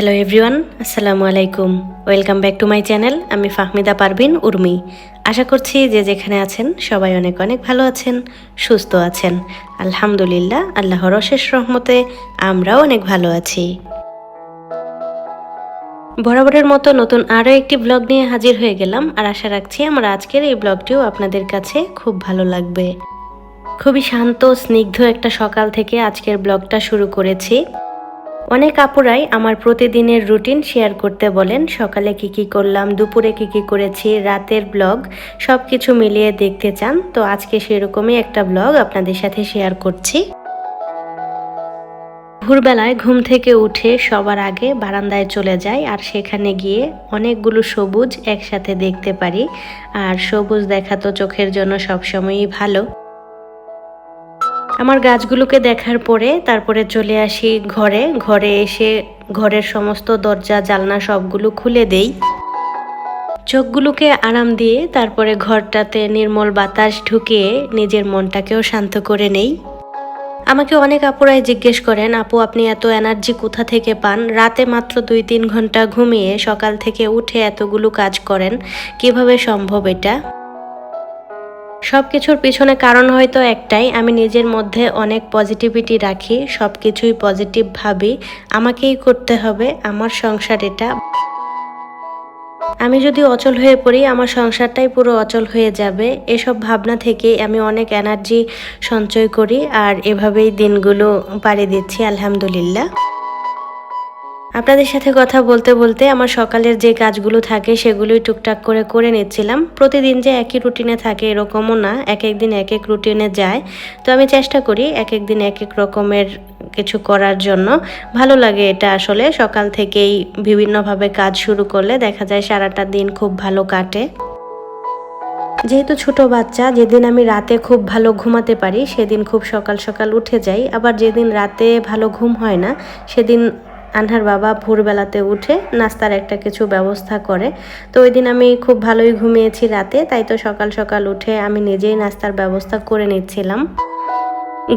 Hello everyone আসসালামু আলাইকুম welcome back to my channel আমি ফাহমিদা পারভিন উর্মি। আশা করছি যে যেখানে আছেন সবাই অনেক অনেক ভালো আছেন, সুস্থ আছেন। আলহামদুলিল্লাহ, আল্লাহর অশেষ রহমতে আমরাও অনেক ভালো আছি। বরাবরের মতো নতুন আরও একটি ব্লগ নিয়ে হাজির হয়ে গেলাম আর আশা রাখছি আমার আজকের এই ব্লগটিও আপনাদের কাছে খুব ভালো লাগবে। খুবই শান্ত, স্নিগ্ধ একটা সকাল থেকে আজকের ব্লগটা শুরু করেছি। অনেক আপুরাই আমার প্রতিদিনের রুটিন শেয়ার করতে বলেন, সকালে কি কি করলাম, দুপুরে কি কি করেছি, রাতের ব্লগ সব কিছু মিলিয়ে দেখতে চান। তো আজকে সেরকমই একটা ব্লগ আপনাদের সাথে শেয়ার করছি। ভোরবেলায় ঘুম থেকে উঠে সবার আগে বারান্দায় চলে যাই আর সেখানে গিয়ে অনেকগুলো সবুজ একসাথে দেখতে পারি। আর সবুজ দেখা তো চোখের জন্য সবসময়ই ভালো। আমার গাছগুলোকে দেখার পরে তারপরে চলে আসি ঘরে। ঘরে এসে ঘরের সমস্ত দরজা জালনা সবগুলো খুলে দেই। চোখগুলোকে আরাম দিয়ে তারপরে ঘরটাতে নির্মল বাতাস ঢুকিয়ে নিজের মনটাকেও শান্ত করে নেই। আমাকে অনেক আপুরাই জিজ্ঞেস করেন, আপু, আপনি এত এনার্জি কোথা থেকে পান? রাতে মাত্র দুই তিন ঘণ্টা ঘুমিয়ে সকাল থেকে উঠে এতগুলো কাজ করেন, কীভাবে সম্ভব এটা? সব কিছুর পিছনে কারণ হয়তো একটাই, আমি নিজের মধ্যে অনেক পজিটিভিটি রাখি সব কিছুই পজিটিভ ভাবি, আমাকেই করতে হবে, আমার সংসার এটা। আমি যদি অচল হয়ে পড়ি, আমার সংসারটাই পুরো অচল হয়ে যাবে। এসব ভাবনা থেকে আমি অনেক এনার্জি সঞ্চয় করি, আর এভাবেই দিনগুলো পাড়ি দিচ্ছি, আলহামদুলিল্লাহ। আপনাদের সাথে কথা বলতে বলতে আমার সকালের যে কাজগুলো থাকে সেগুলোই টুকটাক করে করে নিচ্ছিলাম। প্রতিদিন যে একই রুটিনে থাকে এরকমও না, এক এক দিন এক এক রুটিনে যায়। তো আমি চেষ্টা করি এক এক দিন এক এক রকমের কিছু করার জন্য। ভালো লাগে এটা আসলে, সকাল থেকেই বিভিন্নভাবে কাজ শুরু করলে দেখা যায় সারাটা দিন খুব ভালো কাটে। যেহেতু ছোট বাচ্চা, যেদিন আমি রাতে খুব ভালো ঘুমাতে পারি, সেদিন খুব সকাল সকাল উঠে যাই। আবার যেদিন রাতে ভালো ঘুম হয় না, সেদিন আনহার বাবা ভোরবেলাতে উঠে নাস্তার একটা কিছু ব্যবস্থা করে। তো ওই দিন আমি খুব ভালোই ঘুমিয়েছি রাতে, তাই তো সকাল সকাল উঠে আমি নিজেই নাস্তার ব্যবস্থা করে নিচ্ছিলাম।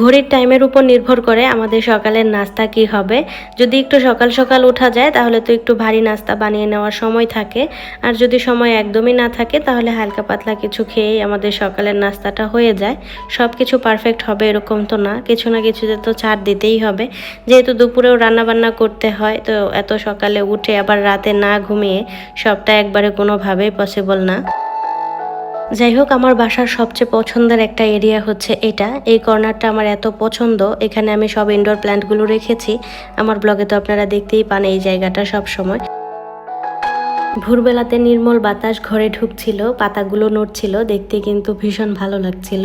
ঘড়ির টাইমের উপর নির্ভর করে আমাদের সকালের নাস্তা কি হবে। যদি একটু সকাল সকাল ওঠা যায়, তাহলে তো একটু ভারী নাস্তা বানিয়ে নেওয়ার সময় থাকে। আর যদি সময় একদমই না থাকে, তাহলে হালকা পাতলা কিছু খেয়েই আমাদের সকালের নাস্তাটা হয়ে যায়। সব কিছু পারফেক্ট হবে এরকম তো না, কিছু না কিছুতে তো ছাড় দিতেই হবে। যেহেতু দুপুরেও রান্নাবান্না করতে হয়, তো এত সকালে উঠে আবার রাতে না ঘুমিয়ে সবটা একবারে কোনোভাবেই পসিবল না। যাই হোক, আমার বাসার সবচেয়ে পছন্দের একটা এরিয়া হচ্ছে এটা। এই কর্নারটা আমার এত পছন্দ। এখানে আমি সব ইনডোর প্ল্যান্টগুলো রেখেছি। আমার ব্লগে তো আপনারা দেখতেই পান এই জায়গাটা সব সময় ভোরবেলাতে নির্মল বাতাস ঘরে ঢুকছিল, পাতাগুলো নড়ছিল, দেখতে কিন্তু ভীষণ ভালো লাগছিল।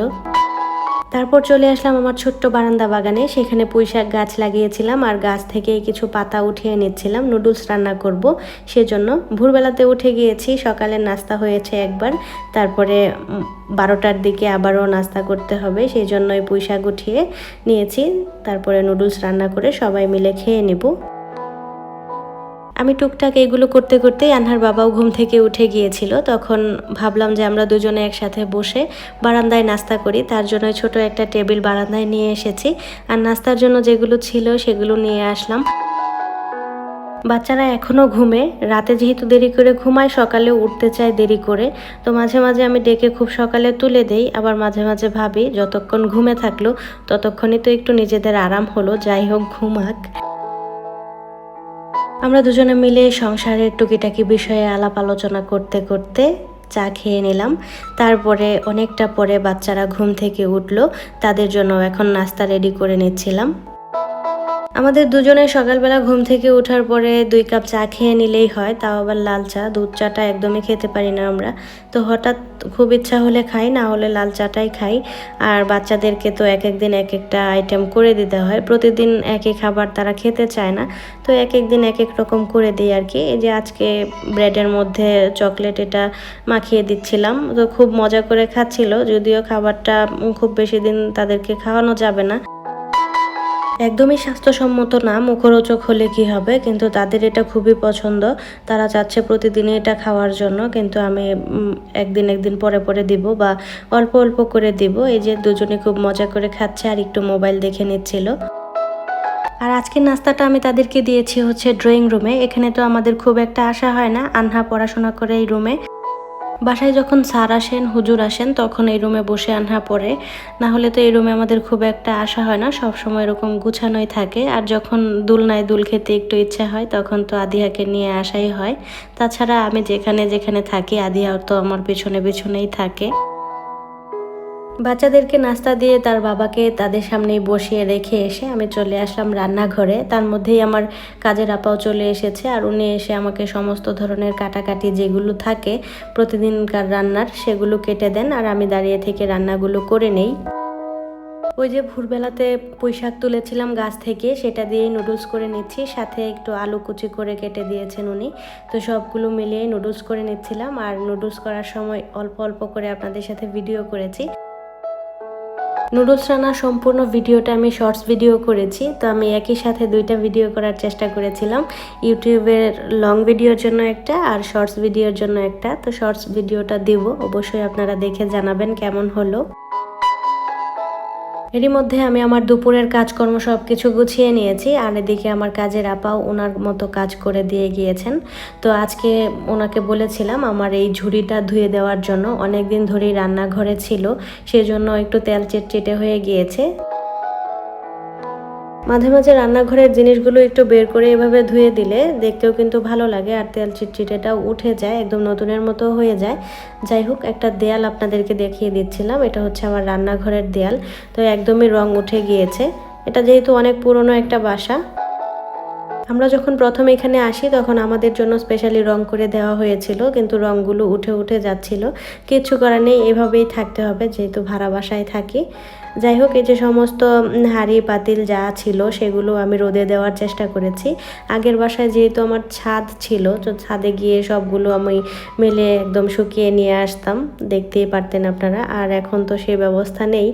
তারপর চলে আসলাম আমার ছোট্ট বারান্দা বাগানে। সেখানে পুঁইশাক গাছ লাগিয়েছিলাম আর গাছ থেকে কিছু পাতা উঠিয়ে নিচ্ছিলাম। নুডলস রান্না করব সেজন্য। ভোরবেলাতে উঠে গিয়েছি, সকালে নাস্তা হয়েছে একবার। তারপরে বারোটার দিকে আবারও নাস্তা করতে হবে সেই জন্যই পুঁইশাক উঠিয়ে নিয়েছি। তারপরে নুডলস রান্না করে সবাই মিলে খেয়ে নেব। আমি টুকটাক এগুলো করতে করতেই আনহার বাবাও ঘুম থেকে উঠে গিয়েছিল। তখন ভাবলাম যে আমরা দুজনে একসাথে বসে বারান্দায় নাস্তা করি। তার জন্য ছোট একটা টেবিল বারান্দায় নিয়ে এসেছি। আর নাস্তার জন্য যেগুলো ছিল সেগুলো নিয়ে আসলাম। বাচ্চারা এখনও ঘুমে। রাতে যেহেতু দেরি করে ঘুমায়, সকালে উঠতে চায় দেরি করে। তো মাঝে মাঝে আমি ডেকে খুব সকালে তুলে দেই। আবার মাঝে মাঝে ভাবি, যতক্ষণ ঘুমে থাকল, ততক্ষণই তো একটু নিজেদের আরাম হলো। যাই হোক, ঘুমাক। আমরা দুজনে মিলে সংসারের টুকিটাকি বিষয়ে আলাপ আলোচনা করতে করতে চা খেয়ে নিলাম। তারপরে অনেকটা পরে বাচ্চারা ঘুম থেকে উঠল। তাদের জন্য এখন নাস্তা রেডি করে নিচ্ছিলাম। আমাদের দুজনে সকালবেলা ঘুম থেকে ওঠার পরে দুই কাপ চা খেয়ে নিলেই হয়, তাও আবার লাল চা। দুধ চাটা একদমই খেতে পারি না আমরা। তো হঠাৎ খুব ইচ্ছা হলে খাই, না হলে লাল চাটাই খাই। আর বাচ্চাদেরকে তো এক এক দিন এক একটা আইটেম করে দিতে হয়। প্রতিদিন একই খাবার তারা খেতে চায় না। তো এক এক দিন এক এক রকম করে দিই আর কি। এই যে আজকে ব্রেডের মধ্যে চকলেট এটা মাখিয়ে দিচ্ছিলাম। তো খুব মজা করে খাচ্ছিল, যদিও খাবারটা খুব বেশি দিন তাদেরকে খাওয়ানো যাবে না। একদমই স্বাস্থ্যসম্মত না, মুখরোচক হলে কি হবে? কিন্তু তাদের এটা খুবই পছন্দ। তারা চাচ্ছে প্রতিদিনই এটা খাওয়ার জন্য, কিন্তু আমি একদিন একদিন পরে পরে দিব বা অল্প অল্প করে দিব। এই যে দুজনে খুব মজা করে খাচ্ছে আর একটু মোবাইল দেখে নিচ্ছিল। আর আজকের নাস্তাটা আমি তাদেরকে দিয়েছি হচ্ছে ড্রয়িং রুমে। এখানে তো আমাদের খুব একটা আশা হয় না। আনহা পড়াশোনা করে এই রুমে। বাসায় যখন স্যার আসেন, হুজুর আসেন, তখন এই রুমে বসে আনহা পড়ে। না হলে তো এই রুমে আমাদের খুব একটা আশা হয় না সব সময় এরকম গুছানোই থাকে। আর যখন দুল নাই দুল খেতে একটু ইচ্ছা হয়, তখন তো আদিহাকে নিয়ে আসাই হয়। তাছাড়া আমি যেখানে যেখানে থাকি, আদিহাও তো আমার পিছনে পিছনেই থাকে। বাচ্চাদেরকে নাস্তা দিয়ে তার বাবাকে তাদের সামনেই বসিয়ে রেখে এসে আমি চলে আসলাম রান্নাঘরে। তার মধ্যেই আমার কাজের আপাও চলে এসেছে আর উনি এসে আমাকে সমস্ত ধরনের কাটাকাটি যেগুলো থাকে প্রতিদিনকার রান্নার সেগুলো কেটে দেন আর আমি দাঁড়িয়ে থেকে রান্নাগুলো করে নেই। ওই যে ভোরবেলাতে পুঁই শাক তুলেছিলাম গাছ থেকে, সেটা দিয়েই নুডলস করে নিচ্ছি, সাথে একটু আলু কুচি করে কেটে দিয়েছেন উনি। তো সবগুলো মিলিয়ে নুডলস করে নিচ্ছিলাম আর নুডলস করার সময় অল্প অল্প করে আপনাদের সাথে ভিডিও করেছি। নুডলস রান্নার সম্পূর্ণ ভিডিওটা আমি শর্টস ভিডিও করেছি, তো আমি একই সাথে দুইটা ভিডিও করার চেষ্টা করেছিলাম। ইউটিউবের লং ভিডিওর জন্য একটা আর শর্টস ভিডিওর জন্য একটা, তো শর্টস ভিডিওটা দিব। অবশ্যই আপনারা দেখে জানাবেন কেমন হলো। এরই মধ্যে আমি আমার দুপুরের কাজকর্ম সব কিছু গুছিয়ে নিয়েছি আর এদিকে আমার কাজের আপাও ওনার মতো কাজ করে দিয়ে গিয়েছেন। তো আজকে ওনাকে বলেছিলাম আমার এই ঝুড়িটা ধুয়ে দেওয়ার জন্য। অনেক দিন ধরেই রান্নাঘরে ছিল, সেজন্য একটু তেল চেটচেটে হয়ে গিয়েছে। মাঝে মাঝে রান্নাঘরের জিনিসগুলো একটু বের করে এভাবে ধুয়ে দিলে দেখতেও কিন্তু ভালো লাগে আর তেল চিটচিটেটাও উঠে যায়, একদম নতুনের মতো হয়ে যায়। যাই হোক, একটা দেয়াল আপনাদেরকে দেখিয়ে দিচ্ছিলাম, এটা হচ্ছে আমার রান্নাঘরের দেয়াল। তো একদমই রং উঠে গিয়েছে। এটা যেহেতু অনেক পুরনো একটা বাসা। আমরা যখন প্রথম এখানে আসি, তখন আমাদের জন্য স্পেশালি রং করে দেওয়া হয়েছিল, কিন্তু রংগুলো উঠে উঠে যাচ্ছিল। কিছু করার নেই, এভাবেই থাকতে হবে, যেহেতু ভাড়া বাসায় থাকি। যাই হোক এই যে সমস্ত হাঁড়ি পাতিল যা ছিল, সেগুলো আমি রোদে দেওয়ার চেষ্টা করেছি। আগের বাসায় যেহেতু আমার ছাদ ছিল, তো ছাদে গিয়ে সবগুলো আমি মেলে একদম শুকিয়ে নিয়ে আসতাম। দেখতেই পারতেন আপনারা। আর এখন তো সে ব্যবস্থা নেই।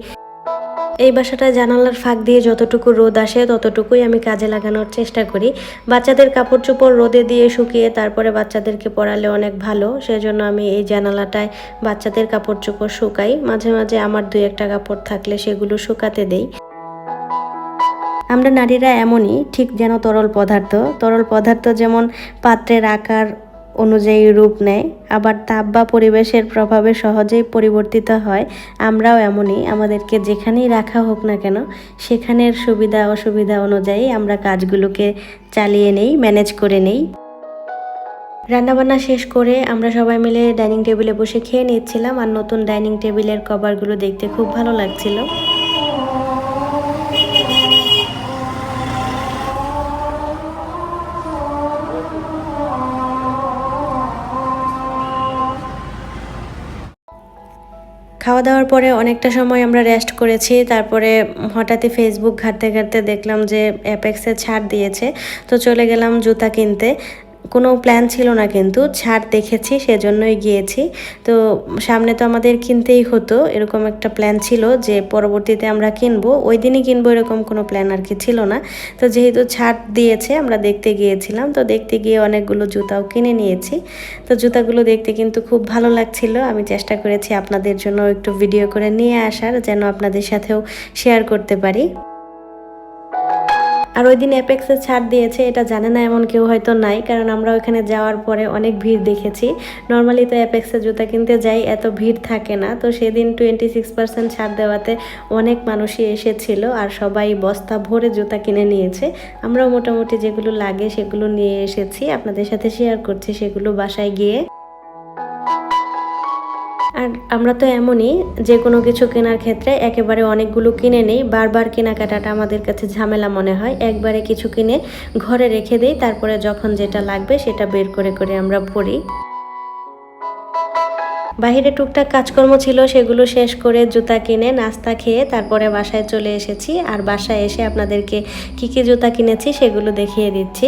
এই বাসাটা জানালার ফাঁক দিয়ে যতটুকু রোদ আসে ততটুকুই আমি কাজে লাগানোর চেষ্টা করি। বাচ্চাদের কাপড় চোপড় রোদে দিয়ে শুকিয়ে তারপরে বাচ্চাদেরকে পড়ালে অনেক ভালো। সেজন্য আমি এই জানালাটায় বাচ্চাদের কাপড় চোপড় শুকাই। মাঝে মাঝে আমার দুই একটা কাপড় থাকলে সেগুলো শুকাতে দেই। আমরা নারীরা এমনই, ঠিক যেন তরল পদার্থ। তরল পদার্থ যেমন পাত্রের আকার অনুযায়ী রূপ নেয়। আবার তাপ বা পরিবেশের প্রভাবে সহজেই পরিবর্তিত হয়। আমরাও এমনই, আমাদেরকে যেখানেই রাখা হোক না কেন, সেখানের সুবিধা, অসুবিধা অনুযায়ী আমরা কাজগুলোকে চালিয়ে নেই, ম্যানেজ করে নেই। রান্নাবান্না শেষ করে আমরা সবাই মিলে ডাইনিং টেবিলে বসে খেয়ে নিচ্ছিলাম। আর নতুন ডাইনিং টেবিলের কভারগুলো দেখতে খুব ভালো লাগছিল। খাওয়া দাওয়ার পরে অনেকটা সময় আমরা রেস্ট করেছি। তারপরে হঠাৎই ফেসবুক ঘাঁটতে ঘাঁটতে দেখলাম যে অ্যাপেক্সে ছাড় দিয়েছে। তো চলে গেলাম জুতা কিনতে। কোনো প্ল্যান ছিল না কিন্তু, ছাড় দেখেছি, সেজন্যই গিয়েছি। তো সামনে তো আমাদের কিনতেই হতো, এরকম একটা প্ল্যান ছিল যে পরবর্তীতে আমরা কিনবো। ওই দিনই কিনবো এরকম কোনো প্ল্যান আর কি ছিল না। তো যেহেতু ছাড় দিয়েছে, আমরা দেখতে গিয়েছিলাম। তো দেখতে গিয়ে অনেকগুলো জুতাও কিনে নিয়েছি। তো জুতাগুলো দেখতে কিন্তু খুব ভালো লাগছিল। আমি চেষ্টা করেছি আপনাদের জন্য একটু ভিডিও করে নিয়ে আসার, যেন আপনাদের সাথেও শেয়ার করতে পারি। আর ওই দিন অ্যাপেক্সে ছাড় দিয়েছে, এটা জানে না এমন কেউ হয়তো নাই, কারণ আমরা ওখানে যাওয়ার পরে অনেক ভিড় দেখেছি। নর্মালি তো অ্যাপেক্সে জুতা কিনতে যাই, এত ভিড় থাকে না। তো সেদিন টোয়েন্টি সিক্স পার্সেন্ট ছাড় দেওয়াতে অনেক মানুষই এসেছিল আর সবাই বস্তা ভরে জুতা কিনে নিয়েছে। আমরাও মোটামুটি যেগুলো লাগে সেগুলো নিয়ে এসেছি। আপনাদের সাথে শেয়ার করছি, সেগুলো বাসায় গিয়ে আর আমরা তো এমনই যে কোনো কিছু কেনার ক্ষেত্রে একেবারে অনেকগুলো কিনে নেই, বারবার কেনাকাটাটা আমাদের কাছে ঝামেলা মনে হয়। একবারে কিছু কিনে ঘরে রেখে দিই, তারপরে যখন যেটা লাগবে সেটা বের করে করে আমরা পড়ি বাহিরে টুকটাক কাজকর্ম ছিল, সেগুলো শেষ করে জুতা কিনে, নাস্তা খেয়ে তারপরে বাসায় চলে এসেছি। আর বাসায় এসে আপনাদেরকে কী কী জুতা কিনেছি সেগুলো দেখিয়ে দিচ্ছি।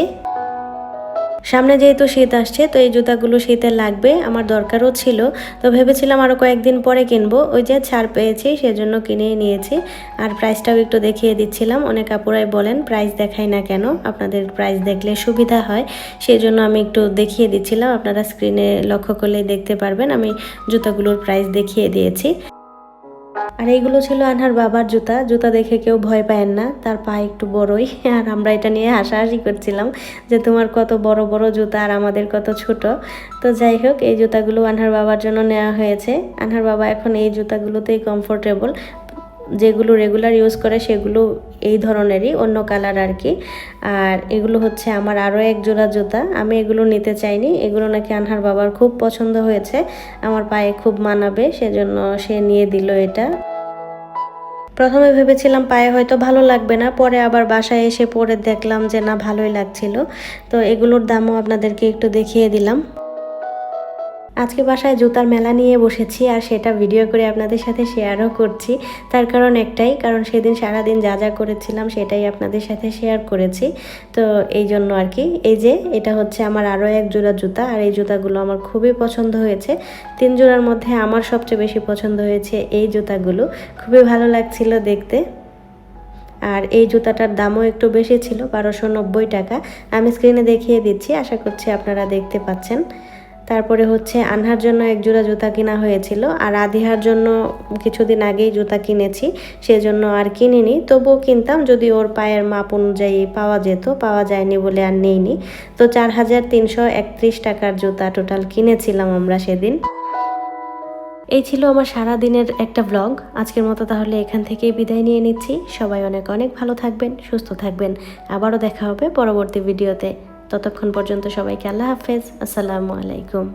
সামনে যেহেতু শীত আসছে, তো এই জুতাগুলো শীতে লাগবে, আমার দরকারও ছিল। তো ভেবেছিলাম আরও কয়েকদিন পরে কিনবো। ওই যে ছাড় পেয়েছি, সেজন্য কিনেই নিয়েছি। আর প্রাইসটাও একটু দেখিয়ে দিচ্ছিলাম। অনেক আপুরাই বলেন প্রাইস দেখাই না কেন, আপনাদের প্রাইস দেখলে সুবিধা হয়। সেই জন্য আমি একটু দেখিয়ে দিচ্ছিলাম। আপনারা স্ক্রিনে লক্ষ্য করলেই দেখতে পারবেন, আমি জুতাগুলোর প্রাইস দেখিয়ে দিয়েছি। আর এইগুলো ছিল আনহার বাবার জুতা। জুতা দেখে কেউ ভয় পায় না। তার পা একটু বড়ই। আর আমরা এটা নিয়ে হাসাহাসি করছিলাম যে তোমার কত বড় বড় জুতা আর আমাদের কত ছোট। তো যাই হোক, এই জুতাগুলো আনহার বাবার জন্য নেওয়া হয়েছে। আনহার বাবা এখন এই জুতাগুলোতেই কমফোর্টেবল যেগুলো রেগুলার ইউজ করে সেগুলো এই ধরনেরই, অন্য কালার আর কি আর এগুলো হচ্ছে আমার আরও এক জোড়া জুতা। আমি এগুলো নিতে চাইনি। এগুলো নাকি আনহার বাবার খুব পছন্দ হয়েছে। আমার পায়ে খুব মানাবে, সেজন্য সে নিয়ে দিল এটা। প্রথমে ভেবেছিলাম পায়ে হয়তো ভালো লাগবে না, পরে আবার বাসায় এসে পরে দেখলাম যে না, ভালোই লাগছিল। তো এগুলোর দামও আপনাদেরকে একটু দেখিয়ে দিলাম। আজকে বাসায় জুতার মেলা নিয়ে বসেছি আর সেটা ভিডিও করে আপনাদের সাথে শেয়ারও করছি। তার কারণ একটাই, কারণ সেদিন সারাদিন যা যা করেছিলাম সেটাই আপনাদের সাথে শেয়ার করেছি। তো এই জন্য আর কি, এই যে এটা হচ্ছে আমার আরও এক জোড়া জুতা আর এই জুতাগুলো আমার খুবই পছন্দ হয়েছে। তিন জোড়ার মধ্যে আমার সবচেয়ে বেশি পছন্দ হয়েছে এই জুতাগুলো। খুবই ভালো লাগছিল দেখতে। আর এই জুতাটার দামও একটু বেশি ছিল, বারোশো টাকা। আমি স্ক্রিনে দেখিয়ে দিচ্ছি, আশা করছি আপনারা দেখতে পাচ্ছেন। তারপরে হচ্ছে আনহার জন্য এক জোড়া জুতা কিনা হয়েছিল আর আদিহার জন্য কিছুদিন আগেই জুতা কিনেছি, সেজন্য আর কিনিনি। তবুও কিনতাম, যদি ওর পায়ের মাপ অনুযায়ী পাওয়া যেত, পাওয়া যায়নি বলে আর নেইনি। তো চার হাজার তিনশো একত্রিশ টাকার জুতা টোটাল কিনেছিলাম আমরা সেদিন। এই ছিল আমার সারা দিনের একটা ব্লগ আজকের মতো তাহলে এখান থেকেই বিদায় নিয়ে নিচ্ছি। সবাই অনেক অনেক ভালো থাকবেন, সুস্থ থাকবেন। আবারও দেখা হবে পরবর্তী ভিডিওতে ততক্ষণ পর্যন্ত সবাইকে আল্লাহ হাফেজ। আসসালামু আলাইকুম।